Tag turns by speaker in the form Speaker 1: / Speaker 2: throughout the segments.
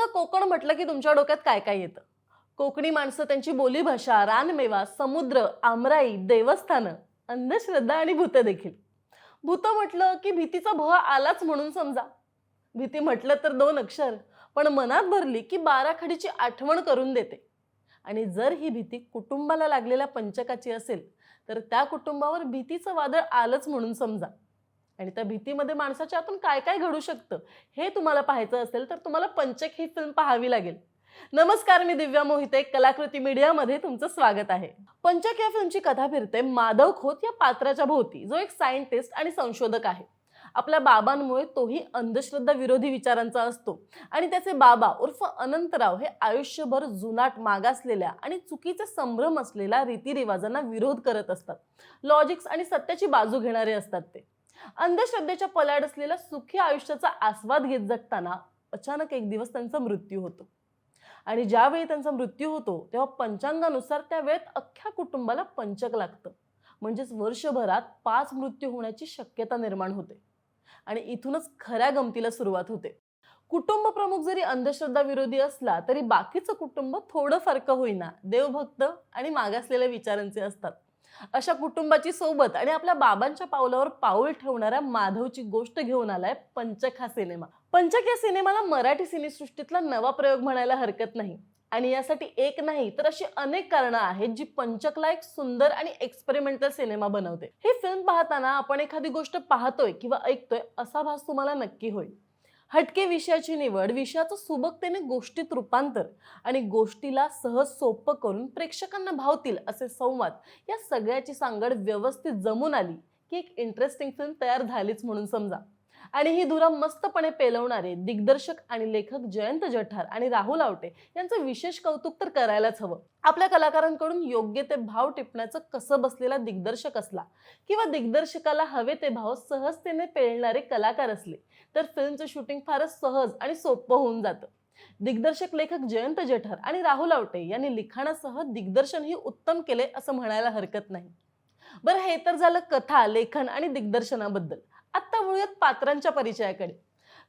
Speaker 1: सांगा कोकण म्हटलं की तुमच्या डोक्यात काय काय येतं? कोकणी माणसं त्यांची बोलीभाषा रानमेवा समुद्र आमराई देवस्थानं अंधश्रद्धा आणि भूत देखील. भूत म्हटलं की भीतीचा भ आलाच म्हणून समजा. भीती म्हटलं तर दोन अक्षर पण मनात भरली की बाराखडीची आठवण करून देते. आणि जर ही भीती कुटुंबाला लागलेल्या पंचकाची असेल तर त्या कुटुंबावर भीतीचं वादळ आलंच म्हणून समजा. आणि त्या भीतीमध्ये माणसाच्या आतून काय काय घडू शकतं? हे तुम्हाला पाहायचं असेल तर तुम्हाला पंचक ही फिल्म पाहावी लागेल. नमस्कार मी दिव्या मोहिते कलाकृती मीडियामध्ये तुमचं स्वागत आहे. पंचक या फिल्मची कथा फिरते माधव खोत या पात्राच्या भोवती जो एक सायंटिस्ट आणि संशोधक आहे. आपल्या बाबांमुळे तोही अंधश्रद्धा विरोधी विचारांचा असतो. आणि त्याचे बाबा उर्फ अनंतराव हे आयुष्यभर जुनाट मागासलेल्या आणि चुकीचे संभ्रम असलेल्या रीतिरिवाजांना विरोध करत असतात. लॉजिक्स आणि सत्याची बाजू घेणारे असतात ते. अंधश्रद्धेच्या पलाड असलेल्या सुखी आयुष्याचा आस्वाद घेत जगताना अचानक एक दिवस त्यांचा मृत्यू होतो. आणि ज्यावेळी त्यांचा मृत्यू होतो तेव्हा पंचांगानुसार त्या वेळेत अख्ख्या कुटुंबाला पंचक लागतं. म्हणजेच वर्षभरात पाच मृत्यू होण्याची शक्यता निर्माण होते. आणि इथूनच खऱ्या गमतीला सुरुवात होते. कुटुंब प्रमुख जरी अंधश्रद्धा विरोधी असला तरी बाकीचं कुटुंब थोडं फरक होईना. देवभक्त आणि मागासलेल्या विचारांचे असतात. अशा कुटुंबाची सोबत आणि आपल्या बाबांच्या पावलावर पाऊल ठेवणाऱ्या माधवची गोष्ट घेऊन आलाय पंचक हा सिनेमा. पंचक या सिनेमाला मराठी सिनेसृष्टीतला नवा प्रयोग म्हणायला हरकत नाही. आणि यासाठी एक नाही तर अशी अनेक कारणं आहेत जी पंचकला एक सुंदर आणि एक्सपेरिमेंटल सिनेमा बनवते. ही फिल्म पाहताना आपण एखादी गोष्ट पाहतोय किंवा ऐकतोय असा भास तुम्हाला नक्की होईल. हटके विषयाची निवड विषयाचं सुबकतेने गोष्टीत रूपांतर आणि गोष्टीला सहज सोपं करून प्रेक्षकांना भावतील असे संवाद या सगळ्याची सांगड व्यवस्थित जमून आली की एक इंटरेस्टिंग फिल्म तयार झालीच म्हणून समजा. आणि ही धुरा मस्तपणे पेलवणारे दिग्दर्शक आणि लेखक जयंत जठार आणि राहुल आवटे यांचं विशेष कौतुक तर करायलाच हवं. आपल्या कलाकारांकडून योग्य ते भाव टिपण्याचं कसं बसलेला दिग्दर्शक असला किंवा दिग्दर्शकाला हवे ते भाव सहजतेने पेलणारे कलाकार असले तर फिल्मचं शूटिंग फारच सहज आणि सोपं होऊन जातं. दिग्दर्शक लेखक जयंत जठार आणि राहुल आवटे यांनी लिखाणासह दिग्दर्शनही उत्तम केले असं म्हणायला हरकत नाही. बरं हे तर झालं कथा लेखन आणि दिग्दर्शनाबद्दल. आत्ता वळूयात पात्रांच्या परिचयाकडे.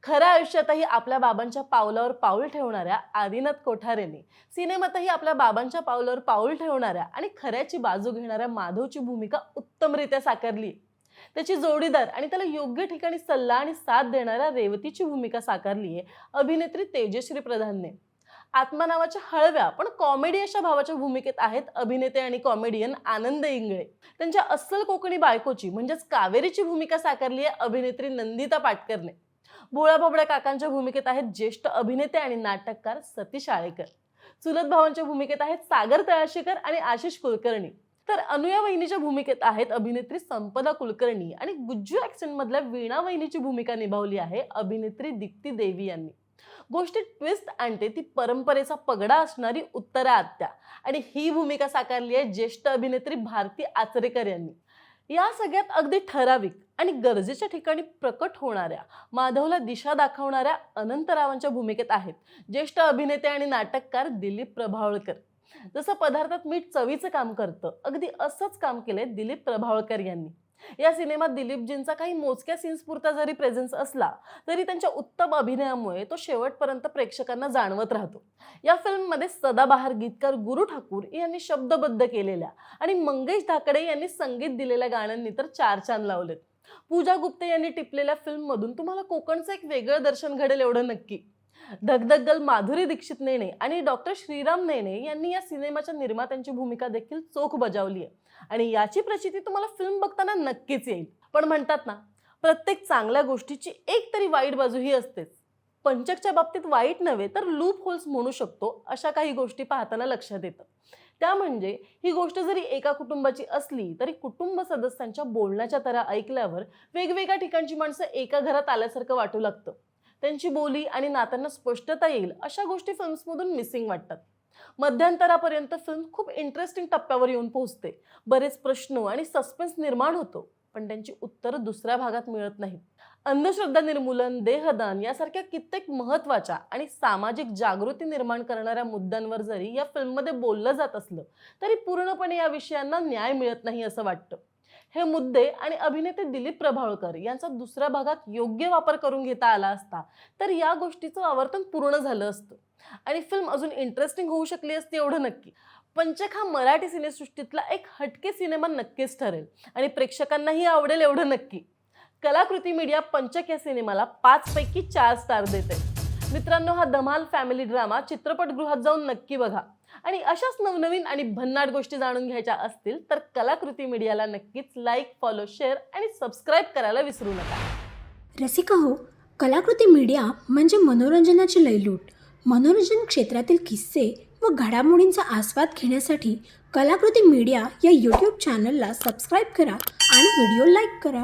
Speaker 1: खऱ्या आयुष्यातही आपल्या बाबांच्या पावलावर पाऊल ठेवणाऱ्या आदिनाथ कोठारेने सिनेमातही आपल्या बाबांच्या पावलावर पाऊल ठेवणाऱ्या आणि खऱ्याची बाजू घेणाऱ्या माधवची भूमिका उत्तमरित्या साकारली. त्याची जोडीदार आणि त्याला योग्य ठिकाणी सल्ला आणि साथ देणाऱ्या रेवतीची भूमिका साकारली आहे अभिनेत्री तेजश्री प्रधानने. आत्मा नावाच्या हळव्या पण कॉमेडी अशा भावाच्या भूमिकेत आहेत. अभिनेते आणि कॉमेडियन आनंद इंगळे. त्यांच्या अस्सल कोकणी बायकोची म्हणजेच कावेरीची भूमिका साकारली आहे अभिनेत्री नंदिता पाटकरने. भोळा भाबड्या काकांच्या भूमिकेत आहेत ज्येष्ठ अभिनेते आणि नाटककार सतीश आळेकर. चुलत भावांच्या भूमिकेत आहेत सागर तळाशीकर आणि आशिष कुलकर्णी. तर अनुया वहिनीच्या भूमिकेत आहेत अभिनेत्री संपदा कुलकर्णी आणि गुज्जू ऍक्सेंट मधल्या वीणा वहिनीची भूमिका निभावली आहे अभिनेत्री दीप्ती देवी यांनी. गोष्टी ट्विस्ट आणते ती परंपरेचा पगडा असणारी उत्तरा आत्या. आणि ही भूमिका साकारली आहे ज्येष्ठ अभिनेत्री भारती आचरेकर यांनी. या सगळ्यात अगदी ठराविक आणि गरजेच्या ठिकाणी प्रकट होणाऱ्या माधवला दिशा दाखवणाऱ्या अनंतरावांच्या भूमिकेत आहेत. ज्येष्ठ अभिनेते आणि नाटककार दिलीप प्रभावळकर. जसं पदार्थात मीठ चवीचं काम करतं अगदी असंच काम केलंय दिलीप प्रभावळकर यांनी. या सिनेमात दिलीपजींचा काही मोजक्या सीन्सपुरता जरी प्रेझेन्स असला तरी त्यांच्या उत्तम अभिनयामुळे तो शेवटपर्यंत प्रेक्षकांना जाणवत राहतो. या फिल्ममध्ये सदाबहार गीतकार गुरु ठाकूर यांनी शब्दबद्ध केलेल्या आणि मंगेश धाकडे यांनी संगीत दिलेल्या गाण्यांनी तर चार चांद लावलेत. पूजा गुप्ते यांनी टिपलेल्या फिल्ममधून तुम्हाला कोकणचं एक वेगळं दर्शन घडेल एवढं नक्की. धगधगल माधुरी दीक्षित नेणे आणि डॉक्टर श्रीराम नेणे यांनी या सिनेमाच्या निर्मात्यांची भूमिका देखील चोख बजावली आहे आणि याची प्रचिती तुम्हाला फिल्म बघताना नक्कीच येईल. पण म्हणतात ना प्रत्येक चांगल्या गोष्टीची एक तरी वाईट बाजूही असतेच. पंचकच्या बाबतीत वाईट नव्हे तर लूप होल्स म्हणू शकतो अशा काही गोष्टी पाहताना लक्षात येतं. त्या म्हणजे ही गोष्ट जरी एका कुटुंबाची असली तरी कुटुंब सदस्यांच्या बोलण्याच्या तऱ्हा ऐकल्यावर वेगवेगळ्या ठिकाणची माणसं एका घरात आल्यासारखं वाटू लागतं. त्यांची बोली आणि नात्यांना स्पष्टता येईल अशा गोष्टी फिल्म्समधून मिसिंग वाटतात. मध्यंतरापर्यंत फिल्म खूप इंटरेस्टिंग टप्प्यावर येऊन पोहोचते. बरेच प्रश्न आणि सस्पेन्स निर्माण होतो पण त्यांची उत्तरं दुसऱ्या भागात मिळत नाहीत. अंधश्रद्धा निर्मूलन देहदान यासारख्या कित्येक महत्त्वाच्या आणि सामाजिक जागृती निर्माण करणाऱ्या मुद्द्यांवर जरी या फिल्ममध्ये बोललं जात असलं तरी पूर्णपणे या विषयांना न्याय मिळत नाही असं वाटतं. हे मुद्दे आणि अभिनेते दिलीप प्रभावळकर यांचा दुसऱ्या भागात योग्य वापर करून घेता आला असता तर या गोष्टीचं आवर्तन पूर्ण झालं असतं. आणि फिल्म अजून इंटरेस्टिंग होऊ शकली असती एवढं नक्की. पंचक हा मराठी सिनेसृष्टीतला एक हटके सिनेमा नक्कीच ठरेल आणि प्रेक्षकांनाही आवडेल एवढं नक्की. कलाकृती मीडिया पंचक या सिनेमाला पाचपैकी चार स्टार देते. मित्रांनो हा धमाल फॅमिली ड्रामा चित्रपटगृहात जाऊन नक्की बघा. आणि अशाच नवनवीन आणि भन्नाट गोष्टी जाणून घ्यायच्या असतील तर कलाकृती मीडियाला नक्कीच लाईक फॉलो शेअर आणि सबस्क्राईब करायला विसरू नका.
Speaker 2: रसिका हो कलाकृती मीडिया म्हणजे मनोरंजनाची लयलूट. मनोरंजन क्षेत्रातील किस्से व घडामोडींचा आस्वाद घेण्यासाठी कलाकृती मीडिया या यूट्यूब चॅनलला सबस्क्राईब करा आणि व्हिडिओ लाईक करा.